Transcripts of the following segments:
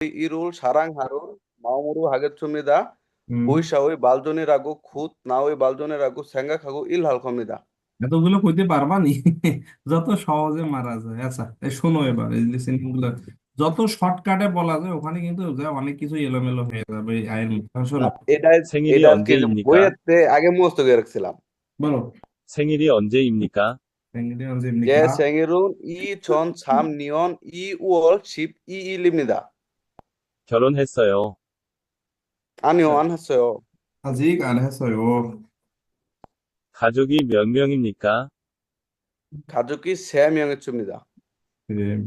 1월 사랑하러 마음으로 하겠습니다. হুম 보이샤오의 발전이라고 굿 나의 발전이라고 생각하고 일할 겁니다. এতগুলো কইতে পারবা নি যত সহজে মারা যায় আচ্ছা এই শোনো এবার এই লিসেনিং গুলো যত শর্টকাটে বলা যায় ওখানে কিন্তু যে অনেক কিছু এলোমেলো হয়ে যাবে এই আয়ের মধ্যে এখন শোনো এটা 생일이 এটা আজকে 언제입니까? বইয়েতে আগে মুখস্থ করে রাখছিলাম বলো 생일이 언제입니까? 생일이 제 언제입니까? 생일은 2003년 2월 12일입니다. 결혼했어요. 아니요, 안 했어요. 아직 안 했어요. 가족이 몇 명입니까? 가족이 세 명쯤입니다. 네.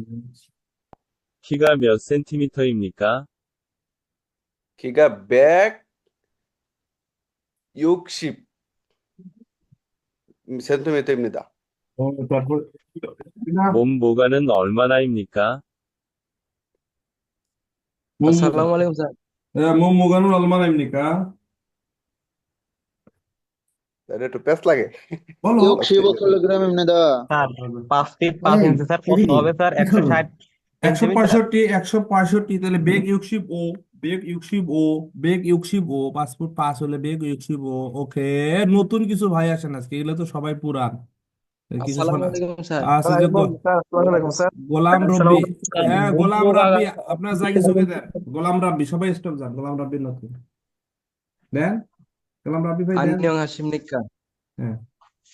키가 몇 센티미터입니까? 키가 160 센티미터입니다. 어, 그, 몸 무게는 얼마나입니까? একটু লাগে। বলো। একশো ষাট একশো পঁয়ষট্টি একশো পঁয়ষট্টি তাহলে বেগ ইউকশিপ ও বেগ ইউকশিপ ও বেগ ইউকশিপ ও পাসপোর্ট পাস হলে বেগ ইউকশিপ ও ওকে। নতুন কিছু ভাই আসেন আজকে এগুলো তো সবাই পুরান। গোলাম রব্বি হ্যাঁ গোলাম রব্বি আপনার জাগি গোলাম রব্বি সবাই স্টপ যান। গোলাম দেন? গোলাম রব্বি ভাই হাশিম হ্যাঁ।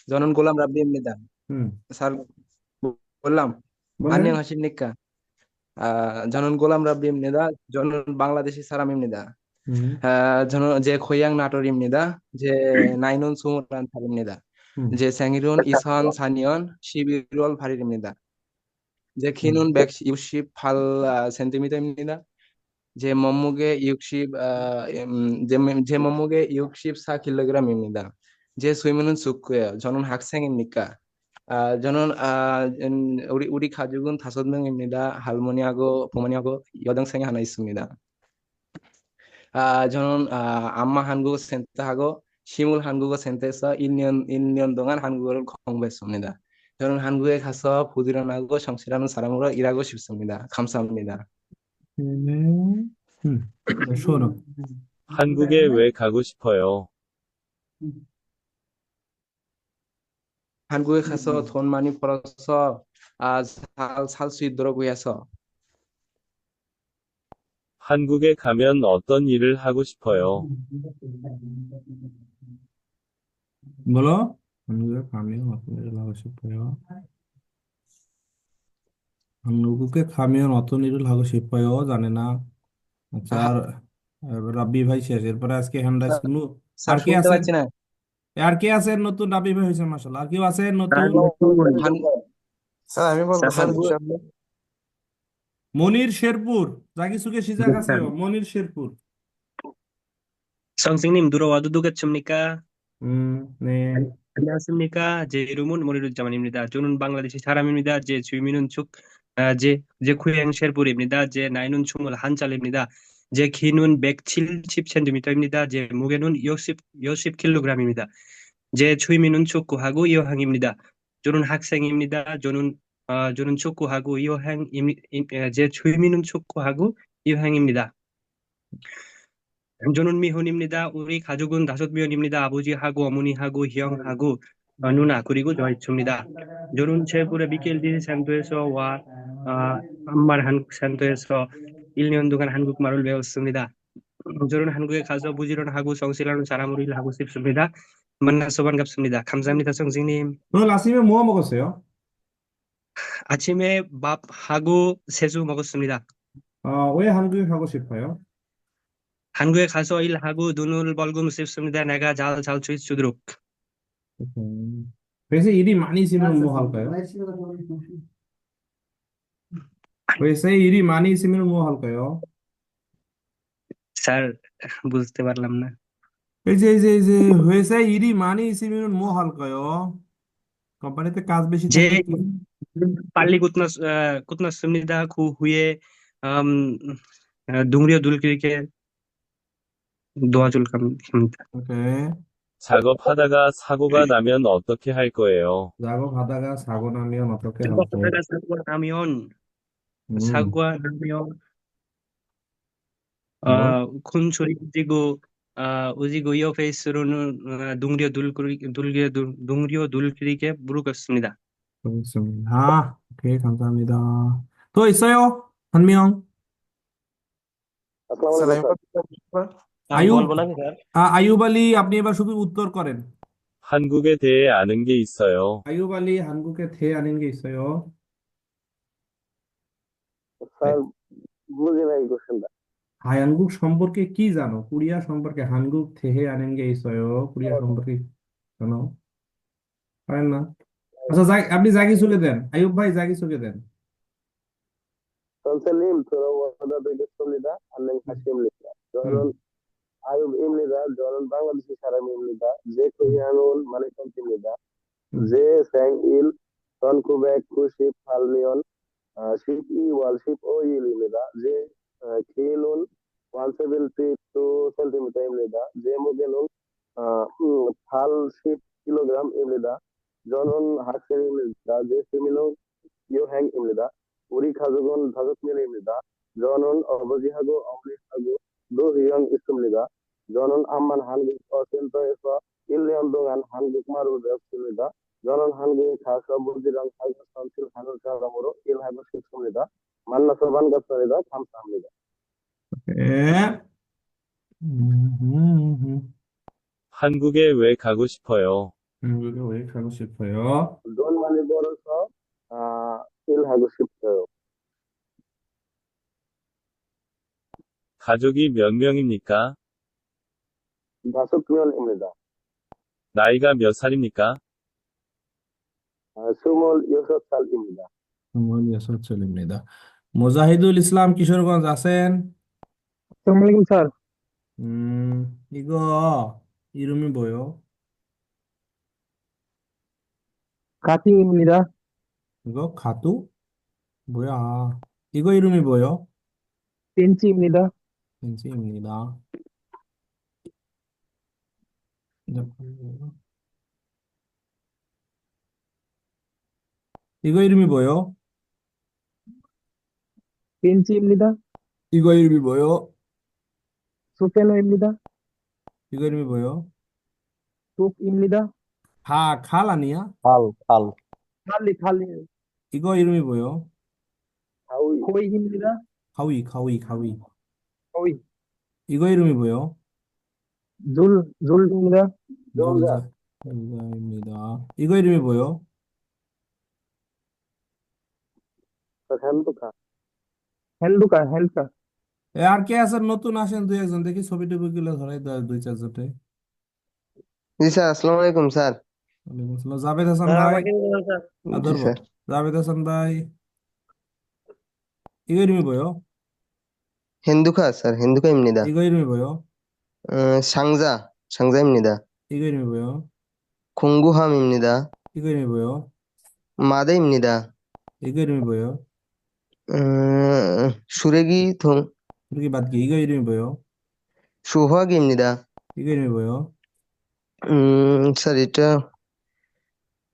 জনন গোলাম রব্বি এমনি দান। হুম। স্যার বললাম হাশিম জনন গোলাম রব্বি এমনি দা জনন বাংলাদেশি সারাম এমনি দা। যে খৈয়াং নাটোর এমনি দা যে নাইনন সুমরান সার এমনি দা। 음. 제 생일은 이사한 4년 11월 8일입니다. 제 키는 음. 168cm입니다. 제 몸무게 60, 아, 음, 제 몸무게 64 kg입니다. 제 수임은 숙고예요. 저는 학생입니까? 아, 저는 아, 우리 우리 가족은 다섯 명입니다. 할머니하고 부모님하고 여동생이 하나 있습니다. 아, 저는 아, 안마 한국 센터하고 시물 한국어 센터에서 1년 1년 동안 한국어를 공부했습니다. 저는 한국에 가서 부지런하고 성실하는 사람으로 일하고 싶습니다. 감사합니다. 음, 음, 한국에 왜 가고 싶어요? 한국에 가서 음. 돈 많이 벌어서 아, 살수 있도록 위해서 한국에 가면 어떤 일을 하고 싶어요? বলো 한국에 가면 어떤 일을 하고 싶어요? 한국에 가면 어떤 일을 하고 싶어요? জানে না আচ্ছা আর আর রাব্বি ভাই শেষ এরপরে আজকে হ্যান্ড রাইজ কোনো স্যার আর কে শুনতে আছেন পাচ্ছি না আর কে আছেন নতুন রাব্বি ভাই হয়েছে মাশাআল্লাহ আর কেউ আছেন নতুন হান- স্যার আমি বলবো স্যার, স্যার হানগু- ইনশাআল্লাহ মনির শেরপুর 자기소개 시작하세요 মনির শেরপুর 선생님 들어와도 되겠습니까? 음네 안녕하십니까? 제 이름은 모니루자만입니다. 저는 방글라데시 사람입니다. 제 주민은 축, 아, 제, 제 고향 셰르푸르입니다. 제 나이는 21살입니다. 제 키는 170cm입니다. 제 무게는 60, 60kg입니다. 제 취미는 축구하고 여행입니다. 저는 학생입니다. 저는, 아, 저는 축구하고 여행, 제 취미는 축구하고 여행입니다. 저는 미혼입니다. 우리 가족은 다섯 명입니다. 아버지하고 어머니하고 형하고 어, 누나 그리고 저 있습니다. 저는 제부레 미켈디 센터에서 와 어, 한말 한국 센터에서 1년 동안 한국말을 배웠습니다. 저는 한국에 가서 부지런하고 성실한 사람으로 일하고 싶습니다. 만나서 반갑습니다. 감사합니다, 선생님. 오늘 아침에 뭐 먹었어요? 아침에 밥하고 세수 먹었습니다. 어, 왜 한국에 가고 싶어요? 한국에 가서 일하고 눈을 벌고 싶습니다. 내가 잘 잘 주도록. 음. 회사에 일이 많이 있으면 뭐 할까요? 회사에 일이 많이 있으면 뭐 할까요? স্যার বুঝতে পারলাম না এই যে এই যে এই যে 회사에 일이 많이 있으면 뭐 할까요? কোম্পানিতে কাজ বেশি যে থাকলে কি 빨리 끝났 어, 끝났습니다. 그 후에 음, 어, 동료 들에게 도와줄 겁니다. 오케이. 작업하다가 사고가 나면 어떻게 할 거예요? 작업하다가 사고 나면 어떻게 할 거예요? 작업하다가 사고가 나면 음. 사고가 나면 어, 콘소리 우지고 아 우지고 이어 페이스로는 아, 둥리어 둘그리 둘리어 둘 둥리어 둘그리게 물었습니다. 알겠습니다. 오케이, 감사합니다. 또 있어요? 한 명? আসসালামু স্যার আলাইকুম আমি স্যার আয়ুব আ- আয়ুব আলী আপনি এবার শুধু উত্তর করেন 한국에 대해 아는 게 있어요. আয়ুব আলী 한국에 대 아는 게 있어요? স্যার বুঝি নাই কোশ্চেনটা 한국 সম্পর্কে কি জানো কোরিয়া সম্পর্কে 한국 대해 아는 게 있어요 কোরিয়া সম্পর্কে জানো পারেন না আচ্ছা আপনি জাগি চলে দেন আয়ুব ভাই জাগি চলে দেন تنسليم ترى وهذا بيقسم لي ده أنا حسيم لي ده جونون أيوب إم لي ده جونون بانغلاديشي شرم إم لي ده زي كويانون ماليكون تيم لي ده زي سانج إل تون كوباك كوشيب فالميون شيب إي وال شيب أو إي لي ده زي كيلون وانسبل تريب تو سنتيمتر إم لي ده زي موجنون فال شيب كيلوغرام إم لي ده 다. 제 어, 키는 172 cm입니다. 제 무게는 80kg입니다. 저는 학생입니다. 제 취미는 여행입니다. 우리 가족은 다섯 명입니다. 저는 아버지하고 어머니하고 두 형 있습니다. 저는 암만 한국 센터에서 1년 동안 한국말을 배웠습니다. 저는 한국에 가서 아버지랑 살고 선출하는 사람으로 일하고 싶습니다. 만나서 반갑습니다. 감사합니다. 네. 음, 한국에 왜 가고 싶어요? 왜 가고 싶어요? 돈 많이 벌어서 아, 일하고 싶어요. 가족이 몇 명입니까? 다섯 명입니다. 나이가 몇 살입니까? 아, 스물여섯 살입니다. 26살입니다. 무자히두 이슬람 키셔건 자센. 음, 이거 이름이 뭐요? 가팅입니다. 이거 가두? 뭐야? 이거 이름이 뭐요? 벤치입니다. 벤지입니다. 이거 이름이 뭐요? 벤치입니다. 이거 이름이 뭐요? 소페노입니다. 이거 이름이 뭐요? 톱입니다. 가, 갈 아니야? খাল খাল 칼리 칼리 이거 이름이 뭐요? 하위 코이입니다. 가위, 가위, 가위. 코이 이거 이름이 뭐요? 졸 졸입니다. 놀자. 놀자입니다. 이거 이름이 뭐요? হ্যান্ডুকা হ্যান্ডুকা হ্যান্ডকা এ আর কে আছেন নতুন আসেন দুই একজন দেখি ছবি টবি গুলো ধরাই দাও দুই চারজনটে জি স্যার আসসালামু আলাইকুম স্যার ওয়ালাইকুম আসসালাম জাভেদ হাসান ভাই 아, জি ধরবো স্যার জাভেদ হাসান ভাই 이거 이름이 뭐요? 힌두카 স্যার 힌두카입니다. 이거 이름이 뭐요? 어, 상자 상자입니다. 이거 이름이 뭐요? 공구함입니다. 이거 이름이 뭐요? 마대입니다. 이거 이름이 뭐요? 어, 수레기통 이렇게 맞게 이거 이름이 뭐요? 수화기입니다. 이거 이름이 뭐요? 음, স্যার এটা 음,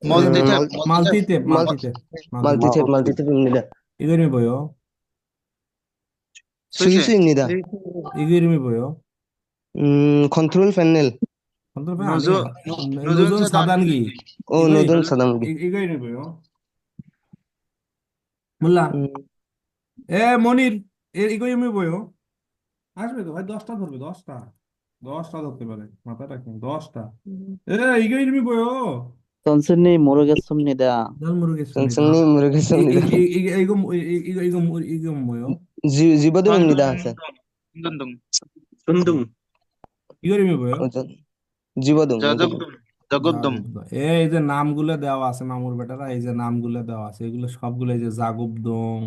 Multitap, multitap, multitap. Multitap, multitap 입니다. 이거 이름이 뭐예요? 스위스입니다. 이거 이름이 뭐예요? 음, 컨트롤 패널. 컨트롤 패널 노조, 노조 사단기. 어, 노조 사단기. 이거 이름이 뭐예요? 몰라. এ মনির এগো এমনি বইও আসবে তো ভাই দশটা ধরবে দশটা দশটা ধরতে পারে মাথাটা কি দশটা এ এগো এমনি বইও 름이 뭐예요? 선생님 모르겠습니다. 잘 모르겠습니다. 선생님 이, 모르겠습니다. 이, 이, 이거 이거 뭐- 이- 이거 이거 뭐- 이거 뭐예요? 지, 지바동입니다, স্যার. 전동 이거 이름이 뭐예요? 어, 저- জিবাদুম জগদ্দম এই যে নামগুলো দেওয়া আছে মামুর বেটারা এই যে নামগুলো দেওয়া আছে এগুলো সবগুলো এই যে জাগুবদং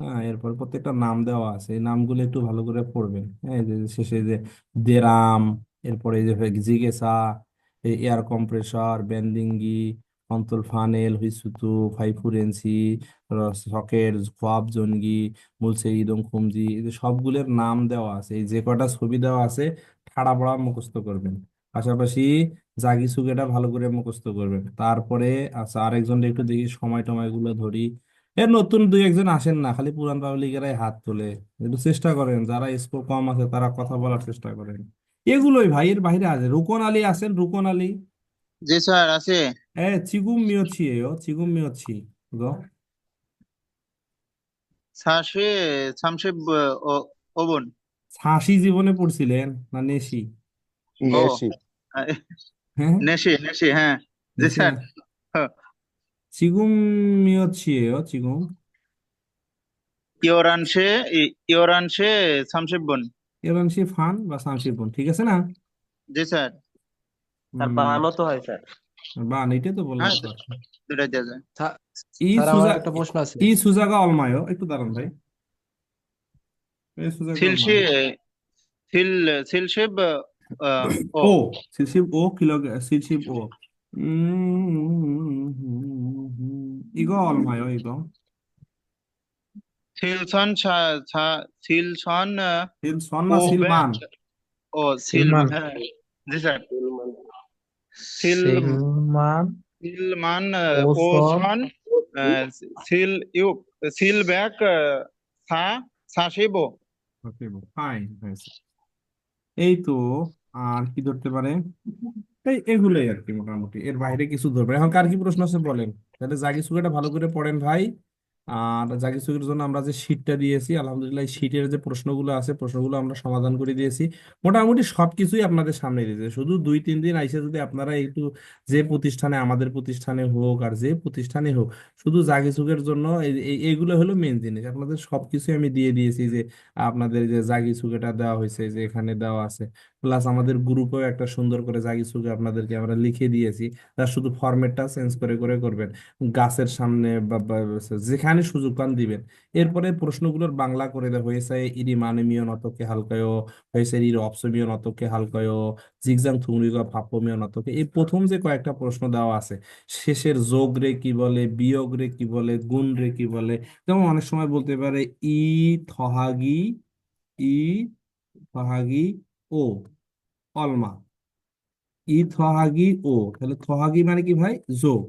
হ্যাঁ এরপর প্রত্যেকটা নাম দেওয়া আছে এই নামগুলো একটু ভালো করে পড়বেন হ্যাঁ এই যে শেষে যে দেরাম এরপরে এই যে জিগেসা এই এয়ার কম্প্রেসর বেন্ডিঙ্গি অন্তল ফানেল হুইসুতু ফাইফুরেন্সি সকেট খোয়াব জনগি মুলসে ইদং খুমজি সবগুলোর নাম দেওয়া আছে, এই যে কটা ছবি দেওয়া আছে, ঠাড়া পড়া মুখস্থ করবেন। পাশাপাশি জাগি সুগেটা ভালো করে মুখস্থ করবেন। তারপরে আচ্ছা আরেকজন একটু দেখি, সময় টময়গুলো ধরি। এর নতুন দুই একজন আসেন না, খালি পুরান পাবলিকেরাই হাত তোলে। একটু চেষ্টা করেন, যারা স্কোর কম আছে, তারা কথা বলার চেষ্টা করেন। এগুলোই ভাই এর বাইরে আছে। রুকন আলী আছেন রুকন আলী। জি স্যার আছে। হ্যাঁ চিগুম মিয়ছি এও চিগুম মিয়ছি গো ছাশে ছামশে ওবন ছাশি জীবনে পড়ছিলেন না নেশি নেশি হ্যাঁ? নেশি নেশি হ্যাঁ। জি স্যার। হ্যাঁ। চিগুম মিয়ছি এও চিগুম। ইয়োরানশে ইয়োরানশে ছামশেবন এবাংশী ফান বা শামসীরপুর ঠিক আছে না জি স্যার আর বানও তো হয় স্যার বান এটাই তো বললাম হ্যাঁ, দুটাই দেওয়া যায় ই স্যার আমার সুজা একটা প্রশ্ন আছে ই সুজাগা অলমায়ো একটু দাঁড়ান ভাই এ সুজাগা সিল অলমায়ো। শি- সিল সিল ও ও সিলশিব ও কিলো সিলশিব ও উম, ইগো অলমায়ো ইগো সিলসন সিলসন সিলসন না সিলমান? ও সিলমান। হ্যাঁ জি স্যার। সিলমান। সিলমান। ওসন সিল ইউ সিল ব্যাক সা সাশিবো ফাইন এই তো আর কি ধরতে পারে? এই এগুলোই আর কি মোটামুটি। এর বাইরে কিছু ধরবে এখন কার কি প্রশ্ন আছে বলেন? তাহলে যা কিছু ভালো করে পড়েন ভাই। আর জাগি সুগের জন্য আমরা যে শীটটা দিয়েছি, আলহামদুলিল্লাহ শীটের যে প্রশ্নগুলো আছে, প্রশ্নগুলো আমরা সমাধান করে দিয়েছি। মোটামুটি সবকিছুই আপনাদের সামনে দিয়েছে। শুধু দুই, তিন দিন আইসে যদি আপনারা একটু যে প্রতিষ্ঠানে, আমাদের প্রতিষ্ঠানে হোক আর যে প্রতিষ্ঠানে হোক, শুধু জাগি সুগের জন্য এই- এই- এইগুলো হলো মেন জিনিস। আপনাদের সবকিছু আমি দিয়ে দিয়েছি যে আপনাদের যে জাগি সুগেটা দেওয়া হয়েছে, যে এখানে দেওয়া আছে। প্লাস আমাদের গ্রুপেও একটা সুন্দর করে জাগি সুগে আপনাদেরকে আমরা লিখে দিয়েছি তার শুধু ফরম্যাটটা চেঞ্জ করে করে করবেন। গাছের সামনে বা যেখানে সুযোগ পান দিবেন। এরপরে প্রশ্নগুলোর বাংলা করে দেওয়া হয়েছে, ইরি মানমীয় নতকে হালকায়, হয়েছে ইরি অপসমীয় নতকে হালকায় জিগজাং থুংরিগ ভাপমীয় নতকে। এই প্রথম যে কয়েকটা প্রশ্ন দেওয়া আছে, শেষের যোগ রে কি বলে, বিয়োগ রে কি বলে, গুণ রে কি বলে, যেমন অনেক সময় বলতে পারে ই, থহাগি ই, থহাগি, ও। অলমা ই থহাগি ও, তাহলে থহাগি মানে কি ভাই? যোগ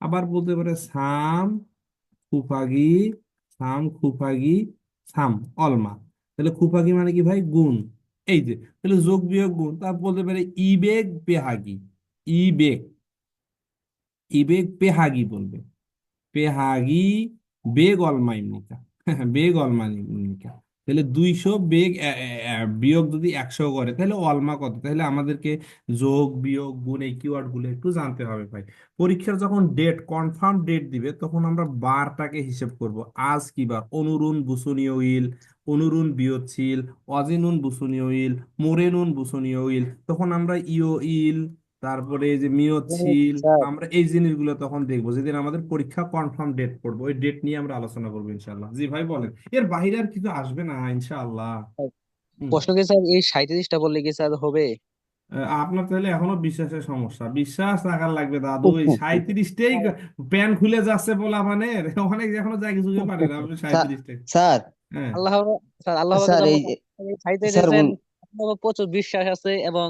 আবার বলতে পারে সাম খুফাগি সাম খুফাগি, সাম অলমা। তাহলে খুফাগি মানে কি ভাই? গুণ। এই যে, তাহলে যোগ, বিয়োগ, গুণ। তারপর বলতে পারে ইবেগ পেহাগি ইবেগ ইবেগ পেহাগি বলবে। পেহাগি বেগ অলমা ইমনিকা বেগ অলমা ইমনিকা তাহলে দুইশো বেগ বিয়োগ যদি একশো করে, তাহলে অলমা কত? তাহলে আমাদেরকে যোগ, বিয়োগ, গুণ এই কিওয়ার্ডগুলো একটু জানতে হবে ভাই। পরীক্ষার যখন ডেট কনফার্ম ডেট দিবে, তখন আমরা বারটাকে হিসেব করব। আজ কি বার অনুরুন বুসুনীয় উইল অনুরুন বিয়োচ্ছিল অজিনুন বুসুনীয় উইল মোরেনুন বুসুনীয় উইল। তখন আমরা ইও ইল তারপরে এই যে মিয়োচ্ছিল আমরা এই জিনিসগুলো তখন দেখব যেদিন আমাদের পরীক্ষা কনফার্ম ডেট পড়ব ওই ডেট নিয়ে আমরা আলোচনা করব ইনশাল্লাহ জি ভাই বলেন। এর বাইরে আর কিছু আসবে না ইনশাআল্লাহ। প্রশ্ন কি স্যার এই সাঁইত্রিশটা বললে কি স্যার হবে? আপনার তাহলে এখনও বিশ্বাসের সমস্যা। বিশ্বাস রাখার লাগবে দাদু। ওই সাঁইত্রিশটাই প্যান খুলে যাচ্ছে বলা মানে অনেক এখনও যা কিছু পারে না আপনি সাঁইত্রিশটাই। স্যার হ্যাঁ। আল্লাহ স্যার আল্লাহ স্যার এই স্যার প্রচুর বিশ্বাস আছে এবং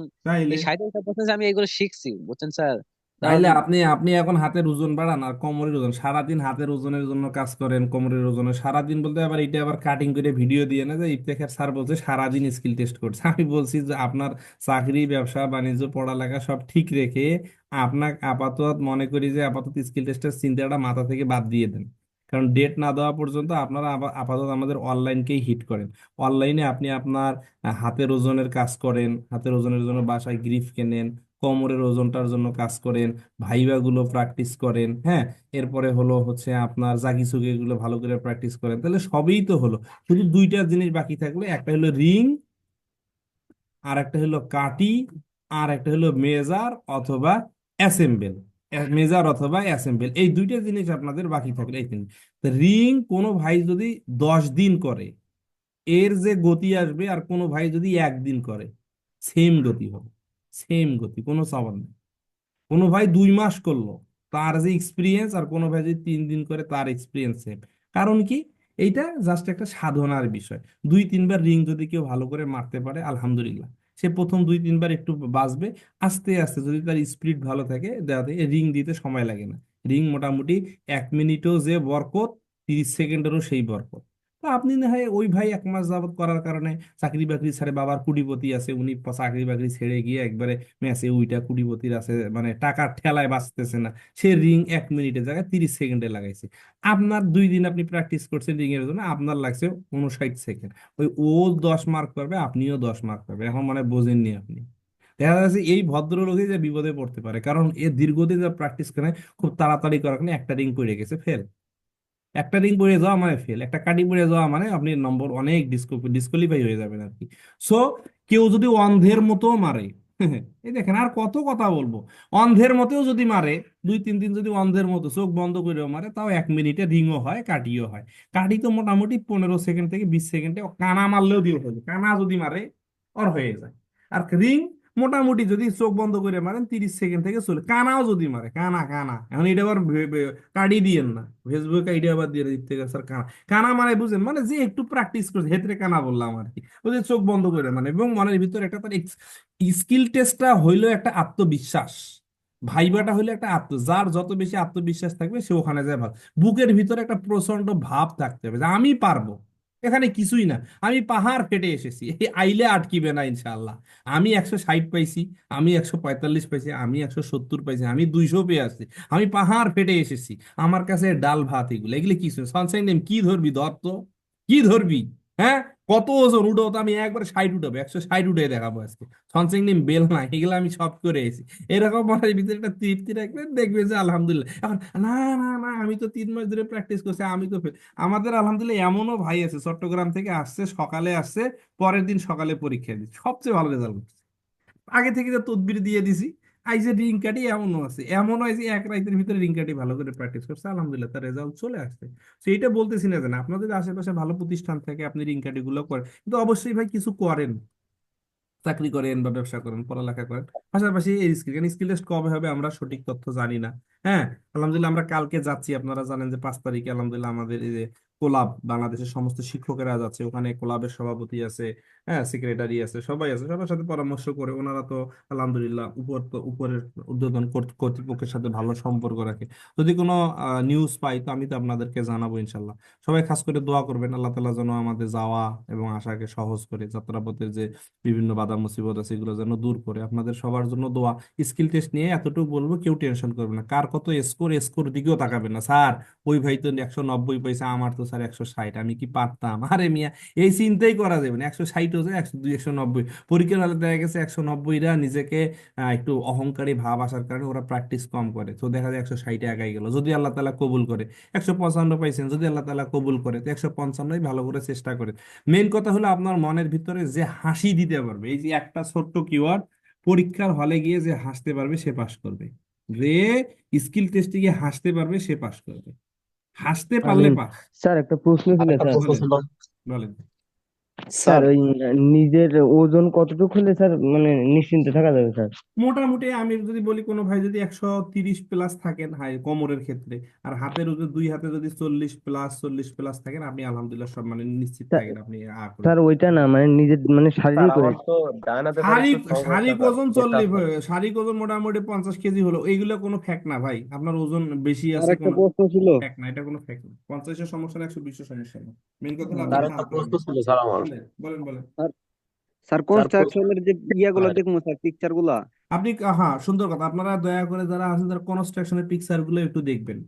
এই সাহিত্যটা বলছেন যে আমি এগুলো শিখছি বুঝছেন স্যার? তাইলে আপনি আপনি এখন হাতের ওজন বাড়ান আর কোমরের ওজন। সারাদিন হাতের ওজনের জন্য কাজ করেন কোমরের ওজনে। সারাদিন বলতে আবার এটা আবার কাটিং করে ভিডিও দিয়ে না যে ইফতেখার স্যার বলছে সারাদিন স্কিল টেস্ট করছে। আমি বলছি যে আপনার চাকরি ব্যবসা বাণিজ্য পড়ালেখা সব ঠিক রেখে আপনার আপাতত মনে করি যে আপাতত স্কিল টেস্টের চিন্তাটা মাথা থেকে বাদ দিয়ে দেন। কারণ ডেট না দেওয়া পর্যন্ত আপনারা আপাতত আমাদের অনলাইনকেই হিট করেন। অনলাইনে আপনি আপনার হাতের ওজনের কাজ করেন, হাতের ওজনের জন্য বাসায় গ্রিফ কেনেন, কোমরের ওজনটার জন্য কাজ করেন ভাইবা গুলো প্র্যাকটিস করেন হ্যাঁ? এরপরে হলো হচ্ছে আপনার জাগিসুগি গুলো ভালো করে প্র্যাকটিস করেন। তাহলে সবই তো হলো। শুধু দুইটা জিনিস বাকি থাকল, একটা হলো রিং আর একটা হলো কাটি আর একটা হলো মেজার অথবা অ্যাসেম্বল মেজার অথবা অ্যাসেম্বল, এই দুইটা জিনিস আপনাদের বাকি থাকল এই রিং কোনো ভাই যদি দশ দিন করে, এর যে গতি আসবে আর কোনো ভাই যদি একদিন করে সেম গতি হবে সেম গতি, কোনো সবার নেই। কোনো ভাই দুই মাস করল, তার যে এক্সপিরিয়েন্স আর কোনো ভাই যদি তিন দিন করে, তার এক্সপিরিয়েন্স সেম কারণ কি? এইটা জাস্ট একটা সাধনার বিষয়। দুই তিনবার রিং যদি কেউ ভালো করে মারতে পারে, আলহামদুলিল্লাহ। সে প্রথম দুই তিনবার একটু বাজবে। আস্তে আস্তে যদি তার স্পিড ভালো থাকে দেখাতে রিং দিতে সময় লাগে না। রিং মোটামুটি এক মিনিটও যে বরকত, তিরিশ সেকেন্ডেরও সেই বরকত। তো আপনি না হয় ওই ভাই এক মাস যাবত করার কারণে চাকরি বাকরি ছাড়ে বাবার কুটিপতি আছে, উনি চাকরি বাকরি ছেড়ে গিয়ে একবারে ম্যাচে উইটা কুটিপতির আছে মানে টাকার ঠেলায় বাঁচতেছে না। সে রিং এক মিনিটের জায়গায় তিরিশ সেকেন্ডে লাগাইছে। আপনার দুই দিন আপনি প্র্যাকটিস করছেন রিং এর জন্য, আপনার লাগছে উনষাট সেকেন্ড। ওই ও দশ মার্ক পাবে, আপনিও দশ মার্ক পাবেন এখন মানে বোঝেননি আপনি। দেখা যাচ্ছে এই ভদ্রলোকই যে বিপদে পড়তে পারে, কারণ এ দীর্ঘদিন যা প্র্যাকটিস করে খুব তাড়াতাড়ি করার কারণে একটা রিং করে গেছে, ফেল। একটা রিং পড়ে যাওয়া মানে ফেল একটা কাটি পড়ে যাওয়া মানে আপনি নম্বর অনেক ডিসকো ডিসকোয়ালিফাই হয়ে যাবেন আর কি। সো কেউ যদি অন্ধের মতো মারে, এই দেখেন আর কত কথা বলব। অন্ধের মতেও যদি মারে, দুই তিন দিন যদি অন্ধের মতো চোখ বন্ধ করেও মারে, তাও এক মিনিটে রিংও হয় কাটিও হয়। কাটি তো মোটামুটি পনেরো সেকেন্ড থেকে বিশ সেকেন্ডে কানা মারলেও দিয়ে হয়ে কানা যদি মারে ওর হয়ে যায়। আর রিং মোটামুটি যদি চোখ বন্ধ করে মারেন, তিরিশ সেকেন্ড থেকে চলে। কানাও যদি মারে, কানা কানা। এখন এটা আবার কাটি দিয়েন না। ফেসবুকে আইডি আবার দিয়ে দিতে স্যার কানা। কানা মানে বুঝেন মানে যে একটু প্র্যাকটিস করছে, হেতরে কানা বললাম আর কি। ওই চোখ বন্ধ করে মানে এবং মনের ভিতরে একটা তার স্কিল টেস্টটা হইল একটা আত্মবিশ্বাস। ভাইবাটা হইল একটা আত্ম, যার যত বেশি আত্মবিশ্বাস থাকবে সে ওখানে যায় ভালো। বুকের ভিতরে একটা প্রচণ্ড ভাব থাকতে হবে যে আমি পারব। এখানে কিছুই না। আমি পাহাড় ফেটে এসেছি। এই আইলে আটকিবে না ইনশাল্লাহ আমি একশো ষাট পাইছি, আমি একশো পঁয়তাল্লিশ পাইছি, আমি একশো সত্তর পাইছি, আমি দুইশো পেয়ে আসছি আমি পাহাড় ফেটে এসেছি। আমার কাছে ডাল ভাত এগুলো। এগুলো কিছু সানসাইন কি ধরবি দত্ত? কি ধরবি? হ্যাঁ? কত ওজন উঠো তো আমি একবার ষাট উঠাবো, একশো ষাট উঠে দেখাবো আজকে। সানশাইন নেম বেল না এগুলো আমি সব করে এসেছি এরকম মনের ভিতরে একটা তৃপ্তি রাখবেন দেখবে যে আলহামদুলিল্লাহ। এখন না না না, আমি তো তিন মাস ধরে প্র্যাকটিস করছি, আমি তো আমাদের আলহামদুলিল্লাহ এমনও ভাই আছে, চট্টগ্রাম থেকে আসছে, সকালে আসছে, পরের দিন সকালে পরীক্ষা দিচ্ছে। সবচেয়ে ভালো রেজাল্ট করছে আগে থেকে তো তদবির দিয়ে দিছি। আই যে রিং এমনও আছে। এমন হয় যে এক রাতের ভিতরে রিং ভালো করে প্র্যাকটিস করছে, আলহামদুলিল্লাহ, তার রেজাল্ট চলে আসছে। তো এইটা বলতেছি না যে আপনাদের আশেপাশে ভালো প্রতিষ্ঠান থেকে, আপনি রিং কাটি গুলো করেন। কিন্তু অবশ্যই ভাই কিছু করেন। চাকরি করেন বা ব্যবসা করেন, পড়ালেখা করেন। পাশাপাশি এই স্কিল স্কিল টেস্ট কবে হবে আমরা সঠিক তথ্য জানি না। হ্যাঁ আলহামদুলিল্লাহ আমরা কালকে যাচ্ছি, আপনারা জানেন যে পাঁচ তারিখে আলহামদুলিল্লাহ আমাদের এই যে কোলাব, বাংলাদেশের সমস্ত শিক্ষকেরা যাচ্ছে, ওখানে কোলাবের সভাপতি আছে হ্যাঁ সেক্রেটারি আছে, সবাই আছে, সবার সাথে পরামর্শ করে ওনারা তো আলহামদুলিল্লাহ উপর তো উপরের ঊর্ধ্বতন কর্তৃপক্ষের সাথে ভালো সম্পর্ক রাখে। যদি কোনো নিউজ পাই তো আমি তো আপনাদেরকে জানাব ইনশাল্লাহ সবাই খাস করে দোয়া করবেন, আল্লাহ তাআলা যেন আমাদের যাওয়া এবং আসাকে সহজ করে, যাত্রাপথের যে বিভিন্ন বাধা, মুসিবত আছে, এগুলো যেন দূর করে। আপনাদের সবার জন্য দোয়া স্কিল টেস্ট নিয়ে এতটুকু বলব, কেউ টেনশন করবে না। কার কত স্কোর স্কোর দিকেও তাকাবে না। স্যার, ওই ভাই তো একশো নব্বই পয়সা, আমার তো স্যার একশো ষাট, আমি কি পারতাম? আরে মিয়া, এই চিন্তাই করা যাবে না। একশো ষাট হচ্ছে একশো দুই, একশো নব্বই। পরীক্ষার হলে দেখা গেছে একশো নব্বইরা নিজেকে একটু অহংকারী ভাব আসার কারণে ওরা প্র্যাকটিস কম করে। তো দেখা যায় একশো ষাটে আগাই গেল। যদি আল্লাহ তালা কবুল করে, একশো পঞ্চান্ন পাইছেন, যদি আল্লাহ তালা কবুল করে, তো একশো পঞ্চান্নই ভালো করে চেষ্টা করে। মেন কথা হলো আপনার মনের ভিতরে যে হাসি দিতে পারবে, এই যে একটা ছোট্ট কিওয়ার্ড পরীক্ষার হলে গিয়ে যে হাসতে পারবে সে পাশ করবে। যে স্কিল টেস্টে গিয়ে হাসতে পারবে সে পাশ করবে। হাসতে পারলে। পাস স্যার একটা প্রশ্ন ছিল একটা স্যার প্রশ্ন বলেন বলেন। স্যার ওই নিজের ওজন কতটুকু হলে স্যার মানে নিশ্চিন্তে থাকা যাবে স্যার? মোটামুটি আমি যদি বলি কোনো ভাই যদি একশো তিরিশ প্লাস থাকেন হাই কোমরের ক্ষেত্রে আর হাতের ওজন দুই হাতে যদি চল্লিশ প্লাস চল্লিশ প্লাস থাকেন আপনি আলহামদুলিল্লাহ সব মানে নিশ্চিত স্যার থাকেন আপনি আ করে স্যার ওইটা না মানে নিজের মানে স্যার শারীরিক আমার তো ডান হাতে স্যার শারীরিক একটু সমস্যা শারীরিক স্যার ওজন পেটটা চল্লিশ স্যার শারীরিক ওজন মোটামুটি পঞ্চাশ কেজি হলো এইগুলো কোনো ফ্যাক্ট না ভাই আপনার ওজন বেশি আর আছে একটা কোনো প্রশ্ন ছিল। ফ্যাক্ট না এটা কোনো ফ্যাক্ট না। পঞ্চাশের সমস্যা না একশো বিশের সমস্যা না। মেন কথা হলো স্যার আপনাকে একটা প্রশ্ন ছিল স্যার আমার। বলেন বলেন বলেন। স্যার স্যার কনস্ট্রাকশনের যে ইয়াগুলো দেখব স্যার পিকচারগুলা আপনি হ্যাঁ সুন্দর কথা। আপনারা দয়া করে যারা আছেন তারা কনস্ট্রাকশনের পিকচারগুলো একটু দেখবেন।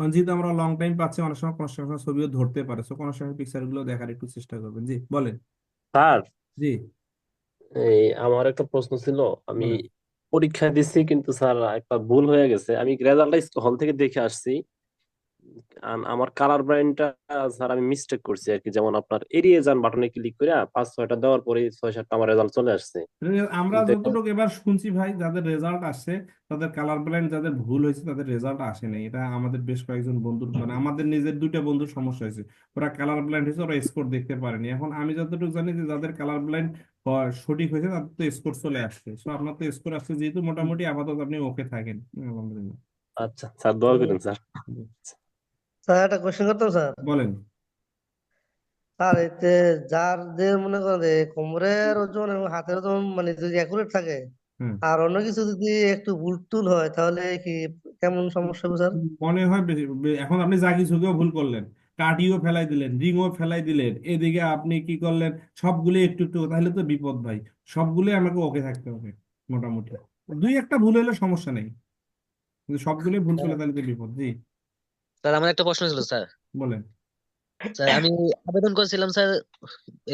কারণ যেহেতু আমরা লং টাইম পাচ্ছি অনেক সময় কনস্ট্রাকশন ছবিও ধরতে পারে। সো কনস্ট্রাকশন পিকচারগুলো দেখার একটু চেষ্টা করবেন। জি বলেন। স্যার জি। এই আমার একটা প্রশ্ন ছিল। আমি পরীক্ষা দিচ্ছি কিন্তু স্যার একটা ভুল হয়ে গেছে। আমি রেজাল্টটা হল থেকে দেখে আসছি। আমার কালার ব্রাইনটা স্যার আমি মিস্টেক করছি আর কি। যেমন আপনার এড়িয়ে যান বাটনে ক্লিক করে পাঁচ ছয়টা দেওয়ার পরে ছয় সাতটা আমার রেজাল্ট চলে আসছে। আমরা যতটুকু এবার শুনছি ভাই যাদের রেজাল্ট আসছে তাদের কালার ব্লাইন্ড যাদের ভুল হয়েছে তাদের রেজাল্ট আসে নাই। এটা আমাদের বেশ কয়েকজন বন্ধুর মানে আমাদের নিজের দুইটা বন্ধুর সমস্যা হয়েছে। ওরা কালার ব্লাইন্ড হয়েছে ওরা স্কোর দেখতে পারেনি। এখন আমি যতটুকু জানি যে যাদের কালার ব্লাইন্ড সঠিক হয়েছে তাদের তো স্কোর চলে আসছে। সো আপনার তো স্কোর আসছে যেহেতু মোটামুটি আপাতত আপনি ওকে থাকেন। আলহামদুলিল্লাহ আচ্ছা স্যার দোয়া করেন স্যার। স্যার একটা কোশ্চেন করতাম স্যার। বলেন। স্যার এতে যার যে মনে করেন যে কোমরের ওজন এবং হাতের ওজন মানে যদি অ্যাকুরেট থাকে আর অন্য কিছু যদি একটু ভুল টুল হয় তাহলে কি কেমন সমস্যা হবে স্যার? মনে হয় এখন আপনি যা কিছুকেও ভুল করলেন কাটিও ফেলাই দিলেন রিংও ফেলাই দিলেন এদিকে আপনি কি করলেন সবগুলো একটু একটু তাহলে তো বিপদ ভাই সবগুলো আমাকে ওকে থাকতে হবে মোটামুটি। দুই একটা ভুল হলে সমস্যা নেই। সবগুলোই ভুল করলে তাহলে তো বিপদ জি। স্যার আমার একটা প্রশ্ন ছিল স্যার। বলেন। স্যার আমি আবেদন করেছিলাম স্যার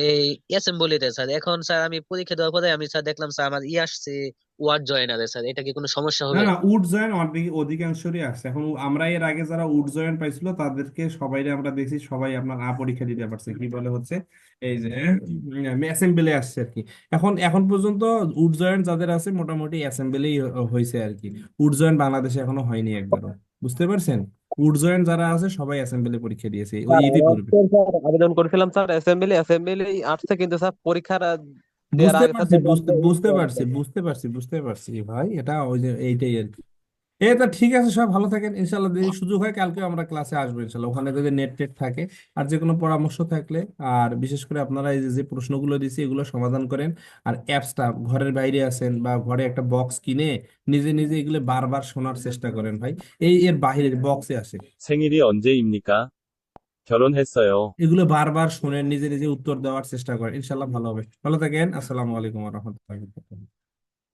এই অ্যাসেম্বলিতে স্যার। এখন স্যার আমি পরীক্ষা দেওয়ার পরে আমি স্যার দেখলাম স্যার আমার ই আসছে ওয়ার্ড জয়েনারে স্যার। এটা কি কোনো সমস্যা না হবে? না উড জয়েন্ট অর্ধেক অধিকাংশরই আসছে। এখন আমরা এর আগে যারা উড জয়েন্ট পাইছিল তাদেরকে সবাই আমরা দেখছি সবাই আপনার আ পরীক্ষা দিতে পারছে। কি বলে হচ্ছে এই যে অ্যাসেম্বলি আসছে আর কি। এখন এখন পর্যন্ত উড জয়েন যাদের আছে মোটামুটি অ্যাসেম্বলি হয়েছে আর কি। উড জয়েন্ট বাংলাদেশে এখনও হয়নি একবারও। বুঝতে পারছেন? উড জয়েন্ট যারা আছে সবাই অ্যাসেম্বলি পরীক্ষা দিয়েছে। ওই স্যার ঈদই স্যার আবেদন করেছিলাম স্যার অ্যাসেম্বলি অ্যাসেম্বলি আসছে কিন্তু স্যার পরীক্ষার দেওয়ার বুঝতে আগে স্যার পারছি বুঝতে বুঝতে পারছি বুঝতে পারছি বুঝতে পারছি ভাই। এটা ওই যে এইটাই আর কি। এ তা ঠিক আছে সব ভালো থাকেন ইনশাল্লাহ যদি সুযোগ হয় কালকে আমরা ক্লাসে আসবো ইনশাল্লাহ ওখানে যদি নেট টেট থাকে আর যে কোনো পরামর্শ থাকলে আর বিশেষ করে আপনারা এই যে যে প্রশ্নগুলো দিছি এগুলো সমাধান করেন আর অ্যাপসটা ঘরের বাইরে আছেন বা ঘরে একটা বক্স কিনে নিজে নিজে এগুলো বারবার শোনার চেষ্টা করেন ভাই এই এর বাইরে বক্সে আসে 생일이 언제입니까? 결혼했어요. এগুলো বারবার শোনেন নিজে নিজে উত্তর দেওয়ার চেষ্টা করেন ইনশাল্লাহ ভালো হবে ভালো থাকেন আসসালামু আলাইকুম রহমতুল্লাহ